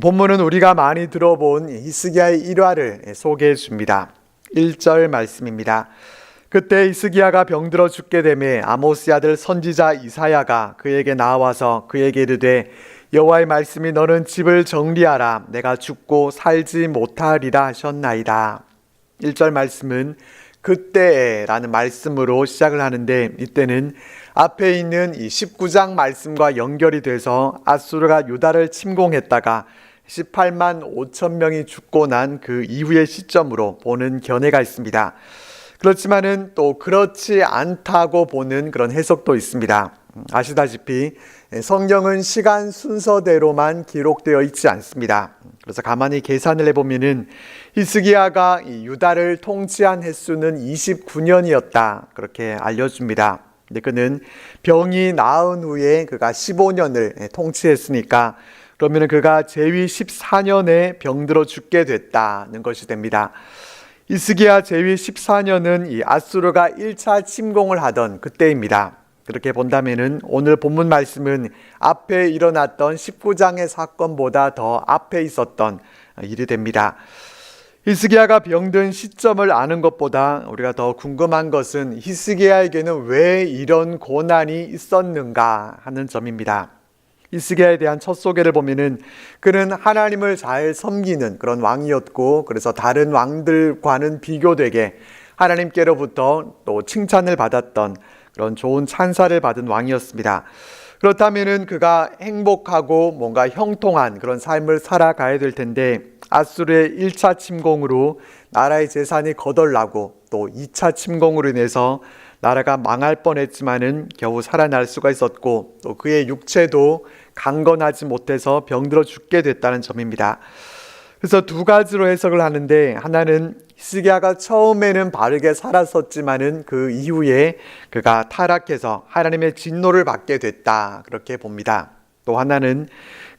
본문은 우리가 많이 들어본 히스기야의 일화를 소개해 줍니다. 1절 말씀입니다. 그때 히스기야가 병들어 죽게 되매 아모스 아들 선지자 이사야가 그에게 나와서 그에게 이르되 여호와의 말씀이 너는 집을 정리하라 내가 죽고 살지 못하리라 하셨나이다. 1절 말씀은 그때라는 말씀으로 시작을 하는데 이때는 앞에 있는 이 19장 말씀과 연결이 돼서 아수르가 유다를 침공했다가 18만 5천 명이 죽고 난 그 이후의 시점으로 보는 견해가 있습니다. 그렇지만은 또 그렇지 않다고 보는 그런 해석도 있습니다. 아시다시피 성경은 시간 순서대로만 기록되어 있지 않습니다. 그래서 가만히 계산을 해보면은 히스기야가 유다를 통치한 횟수는 29년이었다. 그렇게 알려줍니다. 근데 그는 병이 나은 후에 그가 15년을 통치했으니까 그러면 그가 제위 14년에 병들어 죽게 됐다는 것이 됩니다. 이스기야 제위 14년은 이 아수르가 1차 침공을 하던 그때입니다. 그렇게 본다면은 오늘 본문 말씀은 앞에 일어났던 19장의 사건보다 더 앞에 있었던 일이 됩니다. 히스기야가 병든 시점을 아는 것보다 우리가 더 궁금한 것은 히스기야에게는 왜 이런 고난이 있었는가 하는 점입니다. 히스기야에 대한 첫 소개를 보면은 그는 하나님을 잘 섬기는 그런 왕이었고 그래서 다른 왕들과는 비교되게 하나님께로부터 또 칭찬을 받았던 그런 좋은 찬사를 받은 왕이었습니다. 그렇다면은 그가 행복하고 뭔가 형통한 그런 삶을 살아가야 될 텐데 아수르의 1차 침공으로 나라의 재산이 거덜나고 또 2차 침공으로 인해서 나라가 망할 뻔했지만은 겨우 살아날 수가 있었고 또 그의 육체도 강건하지 못해서 병들어 죽게 됐다는 점입니다. 그래서 두 가지로 해석을 하는데 하나는 히스기야가 처음에는 바르게 살았었지만은 그 이후에 그가 타락해서 하나님의 진노를 받게 됐다 그렇게 봅니다. 또 하나는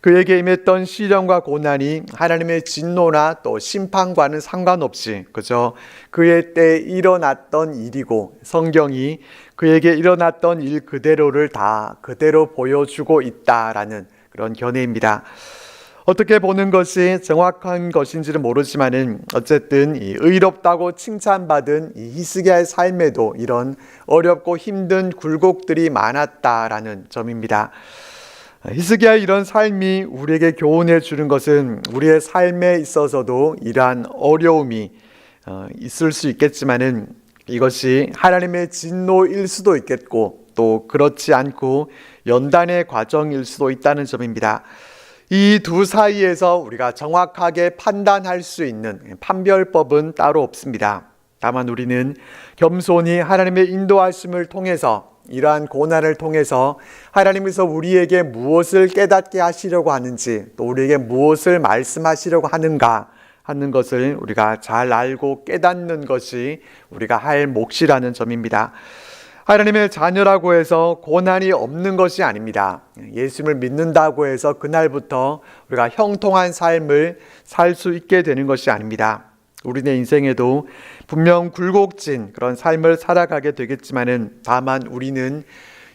그에게 임했던 시련과 고난이 하나님의 진노나 또 심판과는 상관없이 그저 그의 때 일어났던 일이고 성경이 그에게 일어났던 일 그대로를 다 그대로 보여주고 있다라는 그런 견해입니다. 어떻게 보는 것이 정확한 것인지는 모르지만은 어쨌든 이 의롭다고 칭찬받은 이 히스기야의 삶에도 이런 어렵고 힘든 굴곡들이 많았다라는 점입니다. 히스기야의 이런 삶이 우리에게 교훈해 주는 것은 우리의 삶에 있어서도 이러한 어려움이 어, 있을 수 있겠지만은 이것이 하나님의 진노일 수도 있겠고 또 그렇지 않고 연단의 과정일 수도 있다는 점입니다. 이 두 사이에서 우리가 정확하게 판단할 수 있는 판별법은 따로 없습니다. 다만 우리는 겸손히 하나님의 인도하심을 통해서 이러한 고난을 통해서 하나님께서 우리에게 무엇을 깨닫게 하시려고 하는지 또 우리에게 무엇을 말씀하시려고 하는가 하는 것을 우리가 잘 알고 깨닫는 것이 우리가 할 몫이라는 점입니다. 하나님의 자녀라고 해서 고난이 없는 것이 아닙니다. 예수님을 믿는다고 해서 그날부터 우리가 형통한 삶을 살 수 있게 되는 것이 아닙니다. 우리네 인생에도 분명 굴곡진 그런 삶을 살아가게 되겠지만은 다만 우리는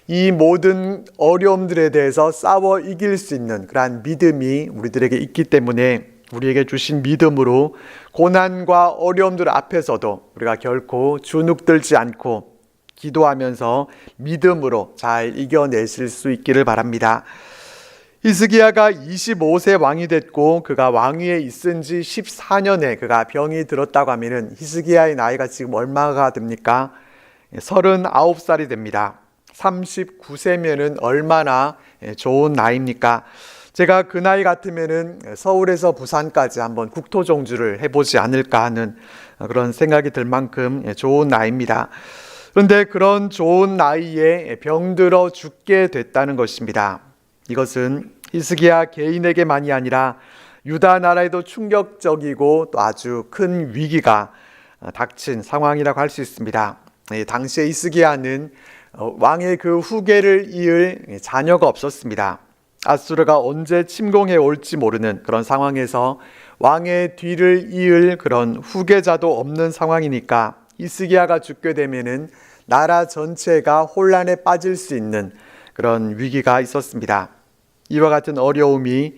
이 모든 어려움들에 대해서 싸워 이길 수 있는 그러한 믿음이 우리들에게 있기 때문에 우리에게 주신 믿음으로 고난과 어려움들 앞에서도 우리가 결코 주눅들지 않고 기도하면서 믿음으로 잘 이겨내실 수 있기를 바랍니다. 히스기야가 25세 왕이 됐고 그가 왕위에 있은 지 14년에 그가 병이 들었다고 하면은 히스기야의 나이가 지금 얼마가 됩니까? 39살이 됩니다. 39세면은 얼마나 좋은 나이입니까? 제가 그 나이 같으면은 서울에서 부산까지 한번 국토 종주를 해보지 않을까 하는 그런 생각이 들 만큼 좋은 나이입니다. 그런데 그런 좋은 나이에 병들어 죽게 됐다는 것입니다. 이것은 히스기야 개인에게만이 아니라 유다 나라에도 충격적이고 또 아주 큰 위기가 닥친 상황이라고 할 수 있습니다. 당시에 히스기야는 왕의 그 후계를 이을 자녀가 없었습니다. 아수르가 언제 침공해 올지 모르는 그런 상황에서 왕의 뒤를 이을 그런 후계자도 없는 상황이니까 이스기야가 죽게 되면은 나라 전체가 혼란에 빠질 수 있는 그런 위기가 있었습니다. 이와 같은 어려움이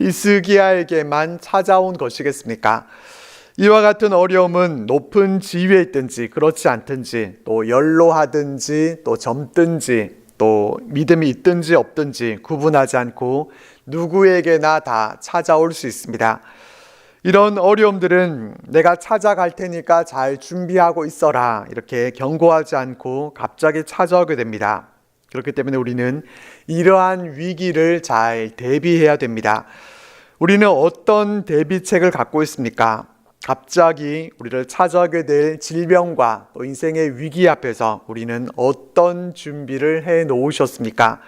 히스기야에게만 찾아온 것이겠습니까? 이와 같은 어려움은 높은 지위에 있든지 그렇지 않든지 또 연로하든지 또 젊든지 또 믿음이 있든지 없든지 구분하지 않고 누구에게나 다 찾아올 수 있습니다. 이런 어려움들은 내가 찾아갈 테니까 잘 준비하고 있어라 이렇게 경고하지 않고 갑자기 찾아오게 됩니다. 그렇기 때문에 우리는 이러한 위기를 잘 대비해야 됩니다. 우리는 어떤 대비책을 갖고 있습니까? 갑자기 우리를 찾아오게 될 질병과 또 인생의 위기 앞에서 우리는 어떤 준비를 해 놓으셨습니까?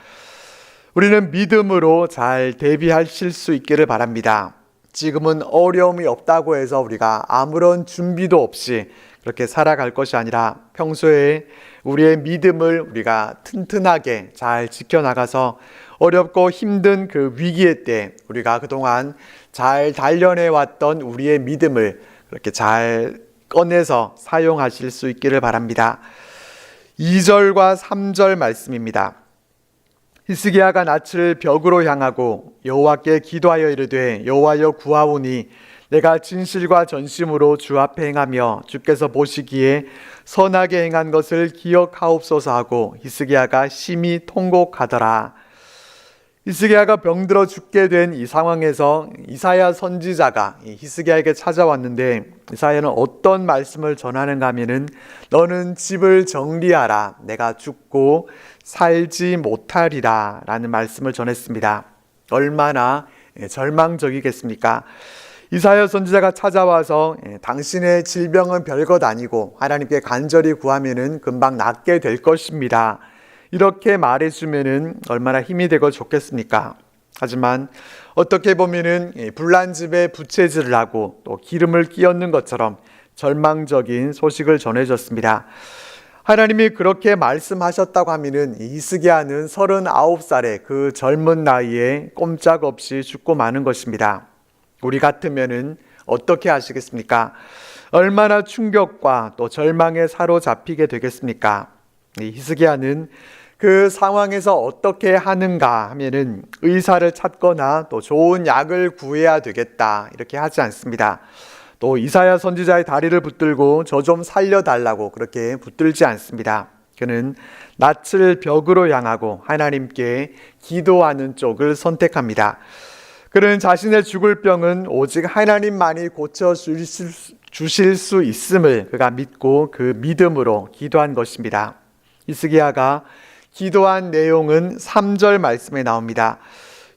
우리는 믿음으로 잘 대비하실 수 있기를 바랍니다. 지금은 어려움이 없다고 해서 우리가 아무런 준비도 없이 그렇게 살아갈 것이 아니라 평소에 우리의 믿음을 우리가 튼튼하게 잘 지켜나가서 어렵고 힘든 그 위기의 때 우리가 그동안 잘 단련해 왔던 우리의 믿음을 그렇게 잘 꺼내서 사용하실 수 있기를 바랍니다. 2절과 3절 말씀입니다. 히스기야가 낯을 벽으로 향하고 여호와께 기도하여 이르되 여호와여 구하오니 내가 진실과 전심으로 주 앞에 행하며 주께서 보시기에 선하게 행한 것을 기억하옵소서 하고 히스기야가 심히 통곡하더라. 히스기야가 병들어 죽게 된 이 상황에서 이사야 선지자가 이 히스기야에게 찾아왔는데 이사야는 어떤 말씀을 전하는가 하면은 너는 집을 정리하라 내가 죽고 살지 못하리라 라는 말씀을 전했습니다. 얼마나 예, 절망적이겠습니까? 이사야 선지자가 찾아와서 예, 당신의 질병은 별것 아니고 하나님께 간절히 구하면은 금방 낫게 될 것입니다. 이렇게 말해주면은 얼마나 힘이 되고 좋겠습니까? 하지만 어떻게 보면은 예, 불난 집에 부채질을 하고 또 기름을 끼얹는 것처럼 절망적인 소식을 전해줬습니다. 하나님이 그렇게 말씀하셨다고 하면은 이스기야는 39살의 그 젊은 나이에 꼼짝없이 죽고 마는 것입니다. 우리 같으면은 어떻게 하시겠습니까? 얼마나 충격과 또 절망에 사로잡히게 되겠습니까? 이 히스기야는 그 상황에서 어떻게 하는가 하면은 의사를 찾거나 또 좋은 약을 구해야 되겠다 이렇게 하지 않습니다. 또 이사야 선지자의 다리를 붙들고 저 좀 살려달라고 그렇게 붙들지 않습니다. 그는 낯을 벽으로 향하고 하나님께 기도하는 쪽을 선택합니다. 그는 자신의 죽을 병은 오직 하나님만이 고쳐 주실 수 있음을 그가 믿고 그 믿음으로 기도한 것입니다. 이스기야가 기도한 내용은 3절 말씀에 나옵니다.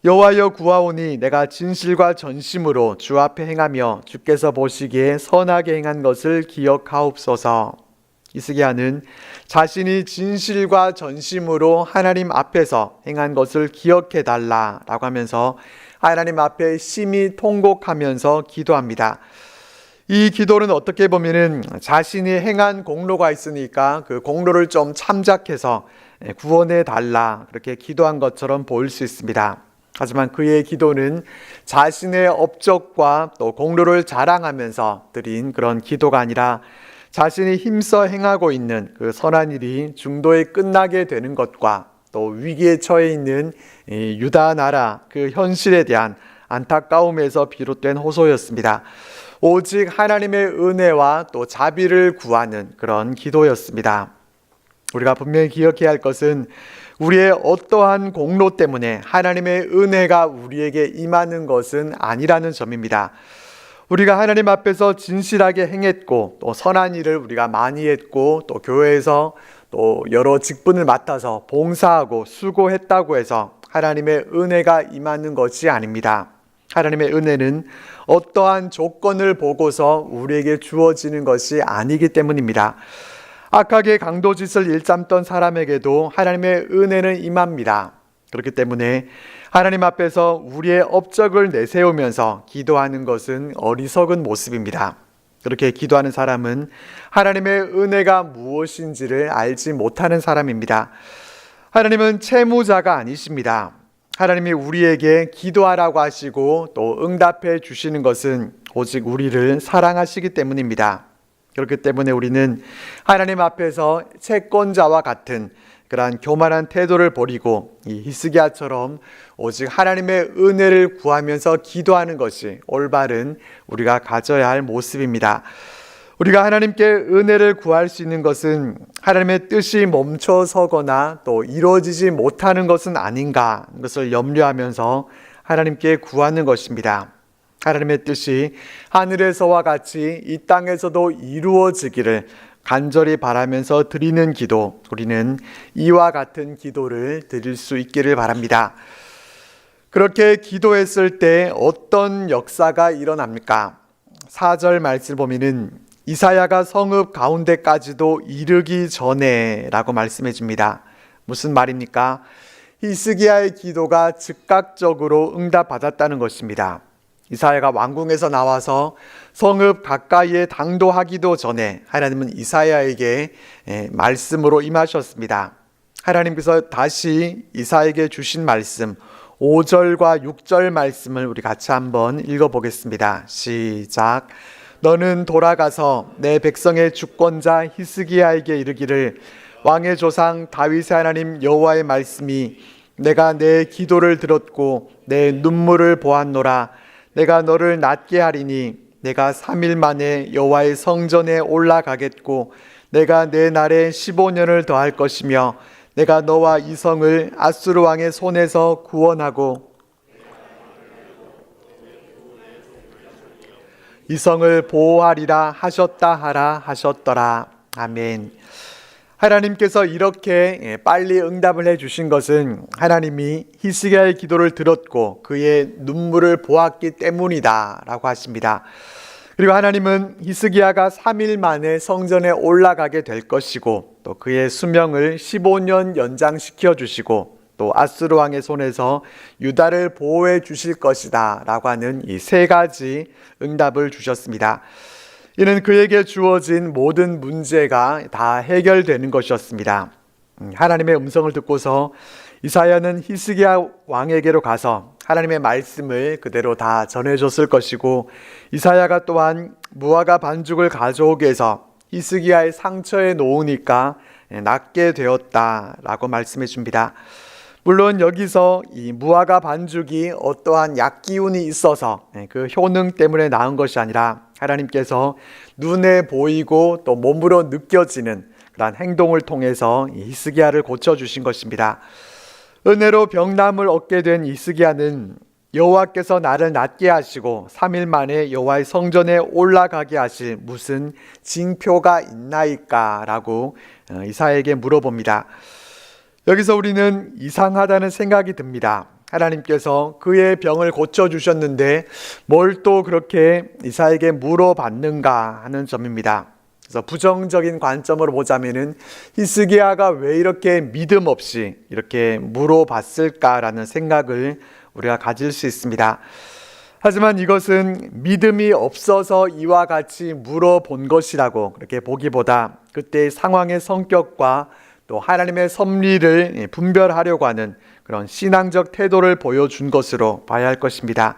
여호와여 구하오니 내가 진실과 전심으로 주 앞에 행하며 주께서 보시기에 선하게 행한 것을 기억하옵소서. 이스기야는 자신이 진실과 전심으로 하나님 앞에서 행한 것을 기억해 달라라고 하면서 하나님 앞에 심히 통곡하면서 기도합니다. 이 기도는 어떻게 보면은 자신이 행한 공로가 있으니까 그 공로를 좀 참작해서 구원해 달라 그렇게 기도한 것처럼 보일 수 있습니다. 하지만 그의 기도는 자신의 업적과 또 공로를 자랑하면서 드린 그런 기도가 아니라 자신이 힘써 행하고 있는 그 선한 일이 중도에 끝나게 되는 것과 또 위기에 처해 있는 유다 나라 그 현실에 대한 안타까움에서 비롯된 호소였습니다. 오직 하나님의 은혜와 또 자비를 구하는 그런 기도였습니다. 우리가 분명히 기억해야 할 것은 우리의 어떠한 공로 때문에 하나님의 은혜가 우리에게 임하는 것은 아니라는 점입니다. 우리가 하나님 앞에서 진실하게 행했고 또 선한 일을 우리가 많이 했고 또 교회에서 또 여러 직분을 맡아서 봉사하고 수고했다고 해서 하나님의 은혜가 임하는 것이 아닙니다. 하나님의 은혜는 어떠한 조건을 보고서 우리에게 주어지는 것이 아니기 때문입니다. 악하게 강도짓을 일삼던 사람에게도 하나님의 은혜는 임합니다. 그렇기 때문에 하나님 앞에서 우리의 업적을 내세우면서 기도하는 것은 어리석은 모습입니다. 그렇게 기도하는 사람은 하나님의 은혜가 무엇인지를 알지 못하는 사람입니다. 하나님은 채무자가 아니십니다. 하나님이 우리에게 기도하라고 하시고 또 응답해 주시는 것은 오직 우리를 사랑하시기 때문입니다. 그렇기 때문에 우리는 하나님 앞에서 채권자와 같은 그러한 교만한 태도를 버리고 이 히스기야처럼 오직 하나님의 은혜를 구하면서 기도하는 것이 올바른 우리가 가져야 할 모습입니다. 우리가 하나님께 은혜를 구할 수 있는 것은 하나님의 뜻이 멈춰 서거나 또 이루어지지 못하는 것은 아닌가 것을 염려하면서 하나님께 구하는 것입니다. 하나님의 뜻이 하늘에서와 같이 이 땅에서도 이루어지기를 간절히 바라면서 드리는 기도, 우리는 이와 같은 기도를 드릴 수 있기를 바랍니다. 그렇게 기도했을 때 어떤 역사가 일어납니까? 4절 말씀을 보면은 이사야가 성읍 가운데까지도 이르기 전에라고 말씀해 줍니다. 무슨 말입니까? 히스기야의 기도가 즉각적으로 응답받았다는 것입니다. 이사야가 왕궁에서 나와서 성읍 가까이에 당도하기도 전에 하나님은 이사야에게 예, 말씀으로 임하셨습니다. 하나님께서 다시 이사에게 주신 말씀 5절과 6절 말씀을 우리 같이 한번 읽어 보겠습니다. 시작. 너는 돌아가서 내 백성의 주권자 히스기야에게 이르기를 왕의 조상 다윗의 하나님 여호와의 말씀이 내가 내 기도를 들었고 내 눈물을 보았노라. 내가 너를 낫게 하리니 내가 3일 만에 여호와의 성전에 올라가겠고 내가 내 날에 15년을 더할 것이며 내가 너와 이 성을 아수르 왕의 손에서 구원하고 이 성을 보호하리라 하셨다 하라 하셨더라. 아멘. 하나님께서 이렇게 예, 빨리 응답을 해 주신 것은 하나님이 히스기야의 기도를 들었고 그의 눈물을 보았기 때문이다라고 하십니다. 그리고 하나님은 히스기야가 3일 만에 성전에 올라가게 될 것이고 또 그의 수명을 15년 연장시켜 주시고 또 아스루 왕의 손에서 유다를 보호해 주실 것이다라고 하는 이 세 가지 응답을 주셨습니다. 이는 그에게 주어진 모든 문제가 다 해결되는 것이었습니다. 음, 하나님의 음성을 듣고서 이사야는 히스기야 왕에게로 가서 하나님의 말씀을 그대로 다 전해줬을 것이고 이사야가 또한 무화과 반죽을 가져오게 해서 히스기야의 상처에 놓으니까 낫게 되었다라고 말씀해 줍니다. 물론 여기서 이 무화과 반죽이 어떠한 약 기운이 있어서 그 효능 때문에 나은 것이 아니라 하나님께서 눈에 보이고 또 몸으로 느껴지는 그러한 행동을 통해서 히스기야를 고쳐 주신 것입니다. 은혜로 병남을 얻게 된 이스기야는 여호와께서 나를 낫게 하시고 3일 만에 여호와의 성전에 올라가게 하실 무슨 징표가 있나이까라고 어, 이사에게 물어봅니다. 여기서 우리는 이상하다는 생각이 듭니다. 하나님께서 그의 병을 고쳐 주셨는데 뭘 또 그렇게 이사에게 물어봤는가 하는 점입니다. 그래서 부정적인 관점으로 보자면은 히스기야가 왜 이렇게 믿음 없이 이렇게 물어봤을까라는 생각을 우리가 가질 수 있습니다. 하지만 이것은 믿음이 없어서 이와 같이 물어본 것이라고 그렇게 보기보다 그때의 상황의 성격과 또 하나님의 섭리를 분별하려고 하는 그런 신앙적 태도를 보여준 것으로 봐야 할 것입니다.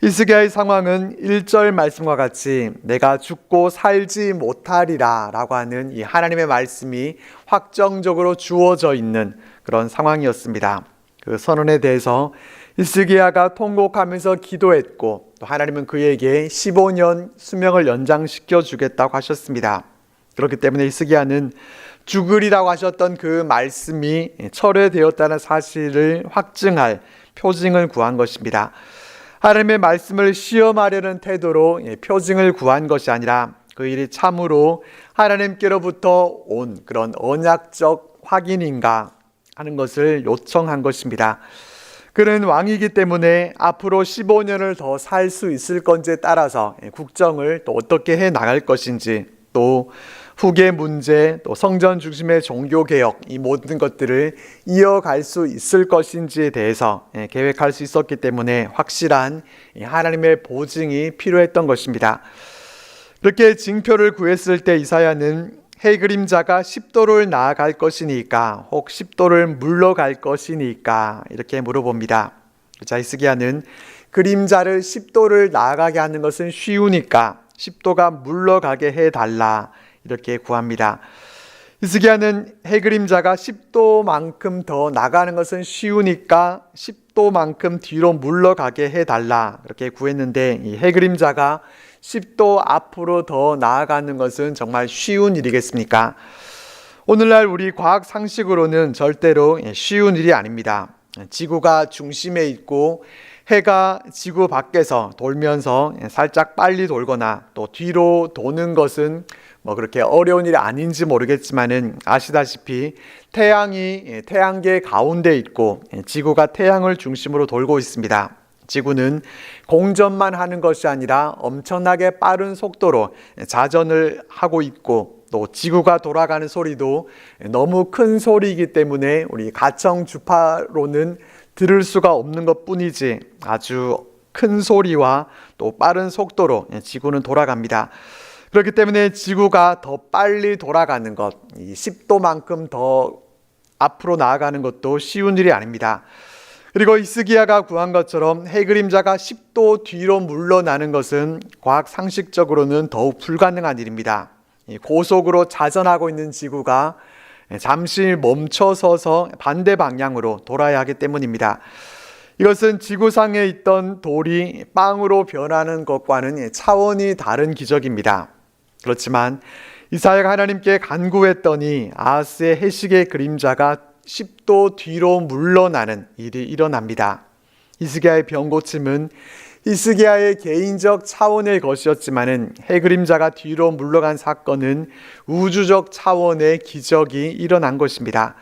히스기야의 상황은 1절 말씀과 같이 내가 죽고 살지 못하리라 라고 하는 이 하나님의 말씀이 확정적으로 주어져 있는 그런 상황이었습니다. 그 선언에 대해서 히스기야가 통곡하면서 기도했고 또 하나님은 그에게 15년 수명을 연장시켜 주겠다고 하셨습니다. 그렇기 때문에 히스기야는 죽으리라고 하셨던 그 말씀이 철회되었다는 사실을 확증할 표징을 구한 것입니다. 하나님의 말씀을 시험하려는 태도로 표징을 구한 것이 아니라 그 일이 참으로 하나님께로부터 온 그런 언약적 확인인가 하는 것을 요청한 것입니다. 그는 왕이기 때문에 앞으로 15년을 더 살 수 있을 건지에 따라서 국정을 또 어떻게 해 나갈 것인지 또 후계 문제, 또 성전 중심의 종교 개혁 이 모든 것들을 이어갈 수 있을 것인지에 대해서 예, 계획할 수 있었기 때문에 확실한 하나님의 보증이 필요했던 것입니다. 그렇게 징표를 구했을 때 이사야는 해 그림자가 10도를 나아갈 것이니까 혹 10도를 물러갈 것이니까 이렇게 물어봅니다. 자 이스기야는 그림자를 10도를 나아가게 하는 것은 쉬우니까 10도가 물러가게 해 달라 이렇게 구합니다. 히스기야는 해 그림자가 10도만큼 더 나가는 것은 쉬우니까 10도만큼 뒤로 물러가게 해달라 그렇게 구했는데 이해 그림자가 10도 앞으로 더 나아가는 것은 정말 쉬운 일이겠습니까? 오늘날 우리 과학 상식으로는 절대로 쉬운 일이 아닙니다. 지구가 중심에 있고 해가 지구 밖에서 돌면서 살짝 빨리 돌거나 또 뒤로 도는 것은 뭐 그렇게 어려운 일이 아닌지 모르겠지만은 아시다시피 태양이 태양계 가운데 있고 지구가 태양을 중심으로 돌고 있습니다. 지구는 공전만 하는 것이 아니라 엄청나게 빠른 속도로 자전을 하고 있고 또 지구가 돌아가는 소리도 너무 큰 소리이기 때문에 우리 가청 주파로는 들을 수가 없는 것 뿐이지 아주 큰 소리와 또 빠른 속도로 지구는 돌아갑니다. 그렇기 때문에 지구가 더 빨리 돌아가는 것, 이 10도만큼 더 앞으로 나아가는 것도 쉬운 일이 아닙니다. 그리고 이스기야가 구한 것처럼 해 그림자가 10도 뒤로 물러나는 것은 과학 상식적으로는 더욱 불가능한 일입니다. 고속으로 자전하고 있는 지구가 잠시 멈춰서서 반대 방향으로 돌아야 하기 때문입니다. 이것은 지구상에 있던 돌이 빵으로 변하는 것과는 차원이 다른 기적입니다. 그렇지만 이사야가 하나님께 간구했더니 아하스의 해식의 그림자가 10도 뒤로 물러나는 일이 일어납니다. 이스기야의 병고침은 이스기야의 개인적 차원의 것이었지만은 해 그림자가 뒤로 물러간 사건은 우주적 차원의 기적이 일어난 것입니다.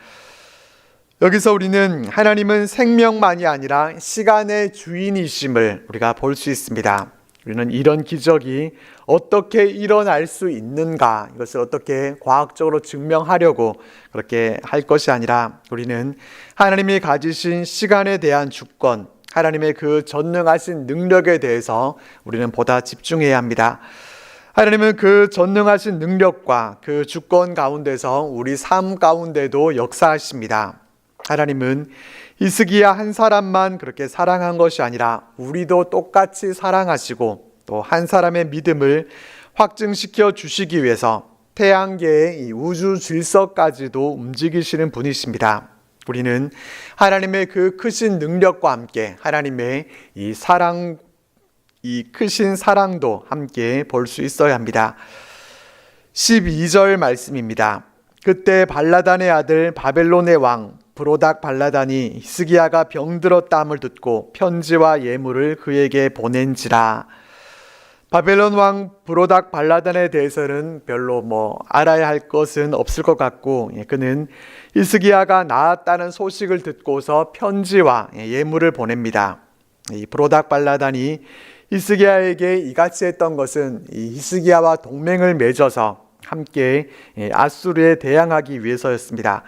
여기서 우리는 하나님은 생명만이 아니라 시간의 주인이심을 우리가 볼 수 있습니다. 우리는 이런 기적이 어떻게 일어날 수 있는가 이것을 어떻게 과학적으로 증명하려고 그렇게 할 것이 아니라 우리는 하나님이 가지신 시간에 대한 주권, 하나님의 그 전능하신 능력에 대해서 우리는 보다 집중해야 합니다. 하나님은 그 전능하신 능력과 그 주권 가운데서 우리 삶 가운데도 역사하십니다. 하나님은 이스기야 한 사람만 그렇게 사랑한 것이 아니라 우리도 똑같이 사랑하시고 또 한 사람의 믿음을 확증시켜 주시기 위해서 태양계의 이 우주 질서까지도 움직이시는 분이십니다. 우리는 하나님의 그 크신 능력과 함께 하나님의 이 사랑, 이 크신 사랑도 함께 볼 수 있어야 합니다. 12절 말씀입니다. 그때 발라단의 아들 바벨론의 왕 브로닥 발라단이 히스기야가 병들었다함을 듣고 편지와 예물을 그에게 보낸지라. 바벨론 왕 브로닥 발라단에 대해서는 별로 뭐 알아야 할 것은 없을 것 같고 예, 그는 히스기야가 나았다는 소식을 듣고서 편지와 예, 예물을 보냅니다. 이 브로닥 발라단이 히스기야에게 이같이 했던 것은 이 히스기야와 동맹을 맺어서 함께 예, 아수르에 대항하기 위해서였습니다.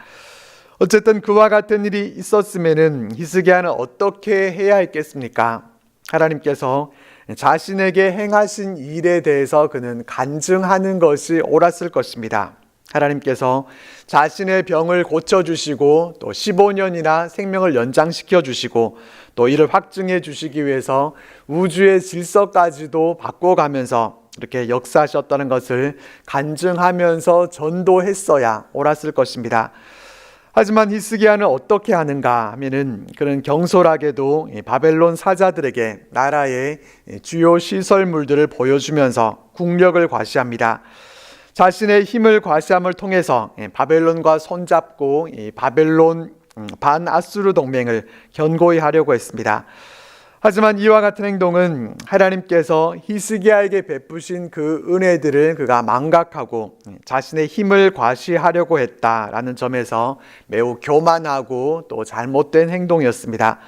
어쨌든 그와 같은 일이 있었으면은 히스기야는 어떻게 해야 했겠습니까? 하나님께서 자신에게 행하신 일에 대해서 그는 간증하는 것이 옳았을 것입니다. 하나님께서 자신의 병을 고쳐주시고 또 15년이나 생명을 연장시켜 주시고 또 이를 확증해 주시기 위해서 우주의 질서까지도 바꿔가면서 이렇게 역사하셨다는 것을 간증하면서 전도했어야 옳았을 것입니다. 하지만 히스기야는 어떻게 하는가 하면은 그는 경솔하게도 바벨론 사자들에게 나라의 주요 시설물들을 보여주면서 국력을 과시합니다. 자신의 힘을 과시함을 통해서 바벨론과 손잡고 바벨론 음, 반아수르 동맹을 견고히 하려고 했습니다. 하지만 이와 같은 행동은 하나님께서 히스기야에게 베푸신 그 은혜들을 그가 망각하고 자신의 힘을 과시하려고 했다라는 점에서 매우 교만하고 또 잘못된 행동이었습니다.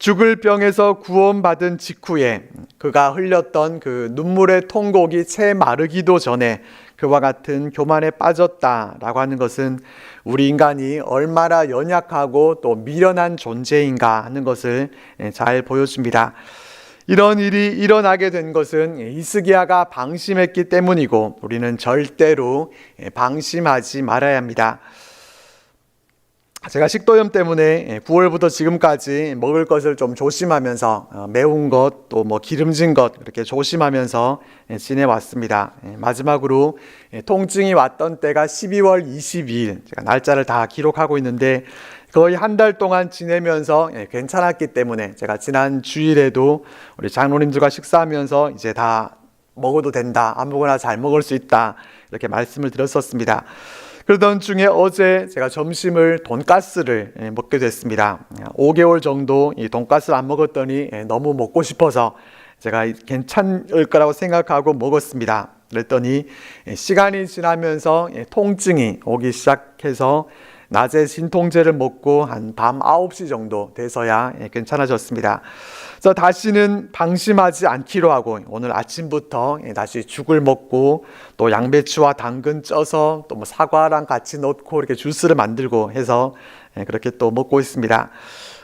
죽을 병에서 구원받은 직후에 그가 흘렸던 그 눈물의 통곡이 채 마르기도 전에 그와 같은 교만에 빠졌다라고 하는 것은 우리 인간이 얼마나 연약하고 또 미련한 존재인가 하는 것을 잘 보여줍니다. 이런 일이 일어나게 된 것은 이스기야가 방심했기 때문이고 우리는 절대로 방심하지 말아야 합니다. 제가 식도염 때문에 9월부터 지금까지 먹을 것을 좀 조심하면서 어, 매운 것 또 뭐 기름진 것 이렇게 조심하면서 예, 지내왔습니다. 예, 마지막으로 예, 통증이 왔던 때가 12월 22일 제가 날짜를 다 기록하고 있는데 거의 한 달 동안 지내면서 예, 괜찮았기 때문에 제가 지난 주일에도 우리 장로님들과 식사하면서 이제 다 먹어도 된다 아무거나 잘 먹을 수 있다 이렇게 말씀을 드렸었습니다. 그러던 중에 어제 제가 점심을 돈가스를 예, 먹게 됐습니다. 5개월 정도 이 돈가스를 안 먹었더니 예, 너무 먹고 싶어서 제가 괜찮을 거라고 생각하고 먹었습니다. 그랬더니 예, 시간이 지나면서 예, 통증이 오기 시작해서 낮에 진통제를 먹고 한 밤 9시 정도 돼서야 예, 괜찮아졌습니다. 그래서 다시는 방심하지 않기로 하고 오늘 아침부터 예, 다시 죽을 먹고 또 양배추와 당근 쪄서 또 뭐 사과랑 같이 넣고 이렇게 주스를 만들고 해서 예, 그렇게 또 먹고 있습니다.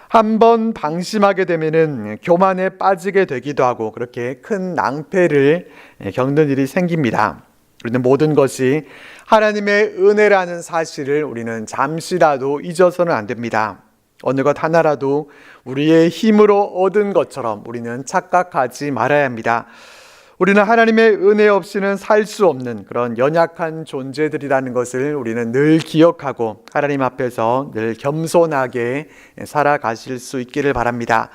한번 방심하게 되면은 교만에 빠지게 되기도 하고 그렇게 큰 낭패를 예, 겪는 일이 생깁니다. 우리는 모든 것이 하나님의 은혜라는 사실을 우리는 잠시라도 잊어서는 안 됩니다. 어느 것 하나라도 우리의 힘으로 얻은 것처럼 우리는 착각하지 말아야 합니다. 우리는 하나님의 은혜 없이는 살 수 없는 그런 연약한 존재들이라는 것을 우리는 늘 기억하고 하나님 앞에서 늘 겸손하게 살아가실 수 있기를 바랍니다.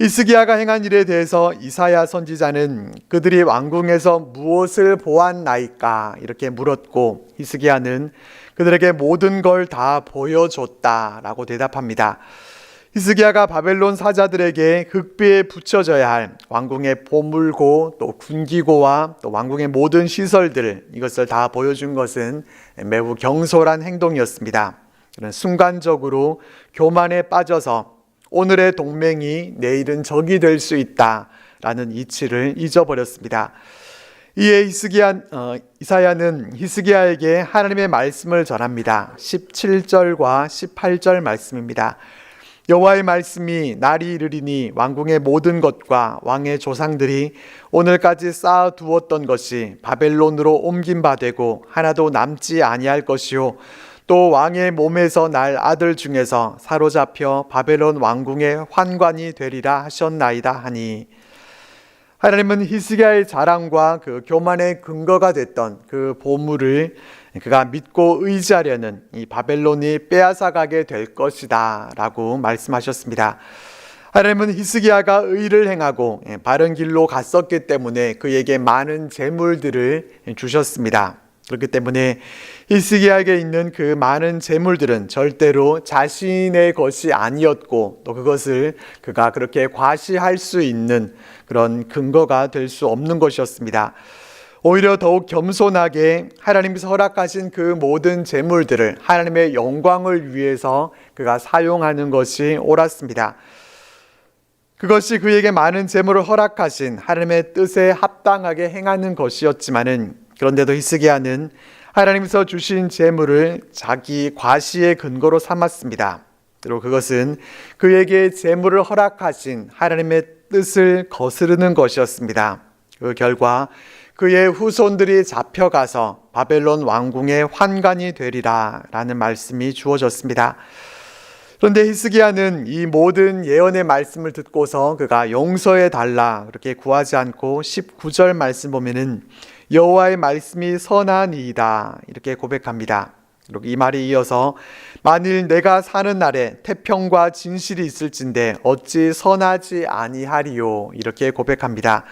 히스기야가 행한 일에 대해서 이사야 선지자는 그들이 왕궁에서 무엇을 보았나이까 이렇게 물었고 히스기야는 그들에게 모든 걸 다 보여줬다라고 대답합니다. 히스기야가 바벨론 사자들에게 흑비에 붙여져야 할 왕궁의 보물고 또 군기고와 또 왕궁의 모든 시설들 이것을 다 보여준 것은 매우 경솔한 행동이었습니다. 그는 순간적으로 교만에 빠져서 오늘의 동맹이 내일은 적이 될 수 있다라는 이치를 잊어버렸습니다. 이에 히스기야 어, 이사야는 히스기야에게 하나님의 말씀을 전합니다. 17절과 18절 말씀입니다. 여호와의 말씀이 날이 이르리니 왕궁의 모든 것과 왕의 조상들이 오늘까지 쌓아 두었던 것이 바벨론으로 옮긴 바 되고 하나도 남지 아니할 것이요 또 왕의 몸에서 날 아들 중에서 사로잡혀 바벨론 왕궁의 환관이 되리라 하셨나이다 하니 하나님은 히스기야의 자랑과 그 교만의 근거가 됐던 그 보물을 그가 믿고 의지하려는 이 바벨론이 빼앗아가게 될 것이다라고 말씀하셨습니다. 하나님은 히스기야가 의를 행하고 예, 바른 길로 갔었기 때문에 그에게 많은 재물들을 주셨습니다. 그렇기 때문에 히스기야에게 있는 그 많은 재물들은 절대로 자신의 것이 아니었고 또 그것을 그가 그렇게 과시할 수 있는 그런 근거가 될 수 없는 것이었습니다. 오히려 더욱 겸손하게 하나님께서 허락하신 그 모든 재물들을 하나님의 영광을 위해서 그가 사용하는 것이 옳았습니다. 그것이 그에게 많은 재물을 허락하신 하나님의 뜻에 합당하게 행하는 것이었지만은 그런데도 히스기야는 하나님께서 주신 재물을 자기 과시의 근거로 삼았습니다. 그리고 그것은 그에게 재물을 허락하신 하나님의 뜻을 거스르는 것이었습니다. 그 결과 그의 후손들이 잡혀가서 바벨론 왕궁의 환관이 되리라 라는 말씀이 주어졌습니다. 그런데 히스기야는 이 모든 예언의 말씀을 듣고서 그가 용서해 달라 그렇게 구하지 않고 19절 말씀 보면은 여호와의 말씀이 선하니이다 이렇게 고백합니다. 이 말이 이어서 만일 내가 사는 날에 태평과 진실이 있을진데 어찌 선하지 아니하리요 이렇게 고백합니다.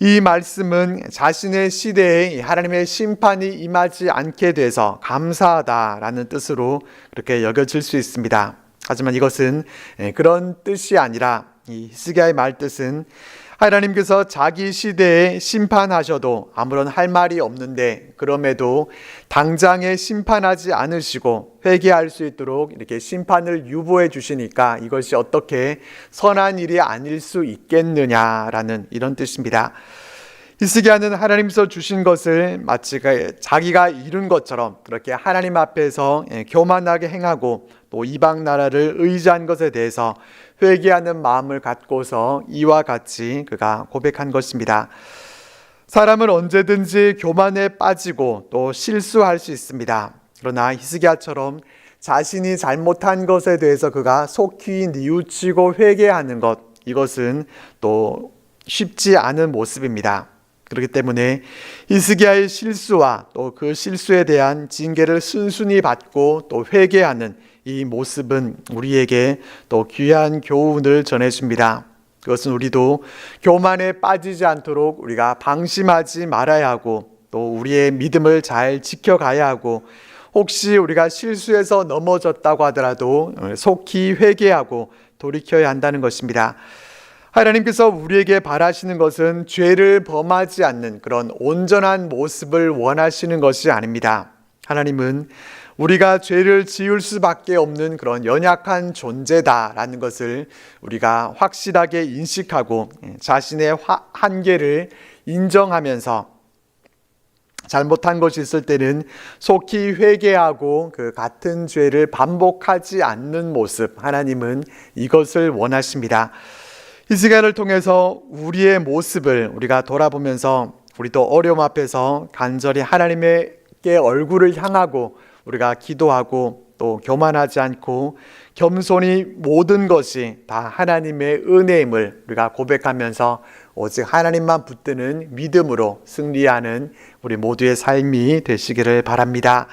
이 말씀은 자신의 시대에 하나님의 심판이 임하지 않게 돼서 감사하다라는 뜻으로 그렇게 여겨질 수 있습니다. 하지만 이것은 그런 뜻이 아니라 이 히스기야의 말 뜻은 하나님께서 자기 시대에 심판하셔도 아무런 할 말이 없는데 그럼에도 당장에 심판하지 않으시고 회개할 수 있도록 이렇게 심판을 유보해 주시니까 이것이 어떻게 선한 일이 아닐 수 있겠느냐라는 이런 뜻입니다. 히스기야는 하나님께서 주신 것을 마치 자기가 이룬 것처럼 그렇게 하나님 앞에서 예, 교만하게 행하고 또 이방 나라를 의지한 것에 대해서 회개하는 마음을 갖고서 이와 같이 그가 고백한 것입니다. 사람은 언제든지 교만에 빠지고 또 실수할 수 있습니다. 그러나 히스기야처럼 자신이 잘못한 것에 대해서 그가 속히 뉘우치고 회개하는 것 이것은 또 쉽지 않은 모습입니다. 그렇기 때문에 히스기야의 실수와 또 그 실수에 대한 징계를 순순히 받고 또 회개하는 이 모습은 우리에게 또 귀한 교훈을 전해줍니다. 그것은 우리도 교만에 빠지지 않도록 우리가 방심하지 말아야 하고 또 우리의 믿음을 잘 지켜가야 하고 혹시 우리가 실수해서 넘어졌다고 하더라도 속히 회개하고 돌이켜야 한다는 것입니다. 하나님께서 우리에게 바라시는 것은 죄를 범하지 않는 그런 온전한 모습을 원하시는 것이 아닙니다. 하나님은 우리가 죄를 지을 수밖에 없는 그런 연약한 존재다라는 것을 우리가 확실하게 인식하고 자신의 화- 한계를 인정하면서 잘못한 것이 있을 때는 속히 회개하고 그 같은 죄를 반복하지 않는 모습 하나님은 이것을 원하십니다. 히스기야를 통해서 우리의 모습을 우리가 돌아보면서 우리도 어려움 앞에서 간절히 하나님께 얼굴을 향하고 우리가 기도하고 또 교만하지 않고 겸손히 모든 것이 다 하나님의 은혜임을 우리가 고백하면서 오직 하나님만 붙드는 믿음으로 승리하는 우리 모두의 삶이 되시기를 바랍니다.